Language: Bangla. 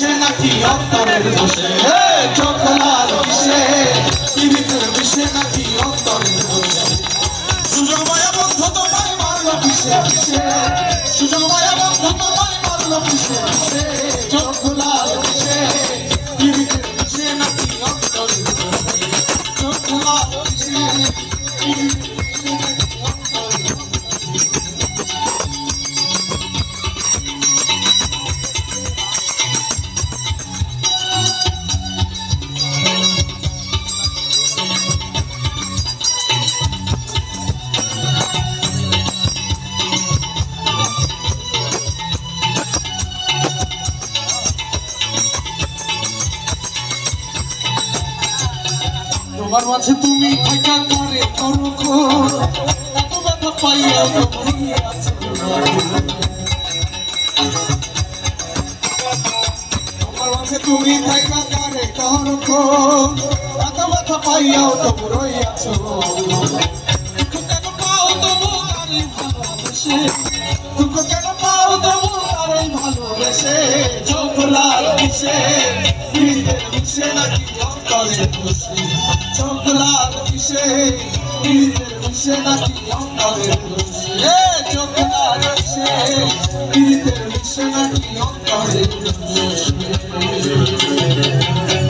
বিষে নাকি অন্তরের দোষে চোখ লাল বিষে পীড়িতের বিষে নাকি অন্তরের দোষে সুযোগ মায়া বন্ধ তোমায় মারলো বিষে বিষে সুযোগ মায়া বন্ধ তোমায় মারলো বিষে বিষে চোখ লাল বিষে পীড়িতের বিষে নাকি অন্তরের দোষে চোখ লাল বিষে পীড়িতের বিষে নাকি তোমার মাঝে তুমি থাকা করে তরক। ব্যথা পাইয়া তোমার মাঝে তুমি থাকা করে তরক। ব্যথা পাইয়াও তবু রইয়াছো। দুঃখ কেন পাও তবু আরে ভালোবেসে? কেন পাও তবু আরে ভালোবেসে? জলে খুশি চোখলার কিসে ঈদের খুশে নাকি অন্তরের খুশি চোখলার কিসে ঈদের খুশে নাকি অন্তরের খুশি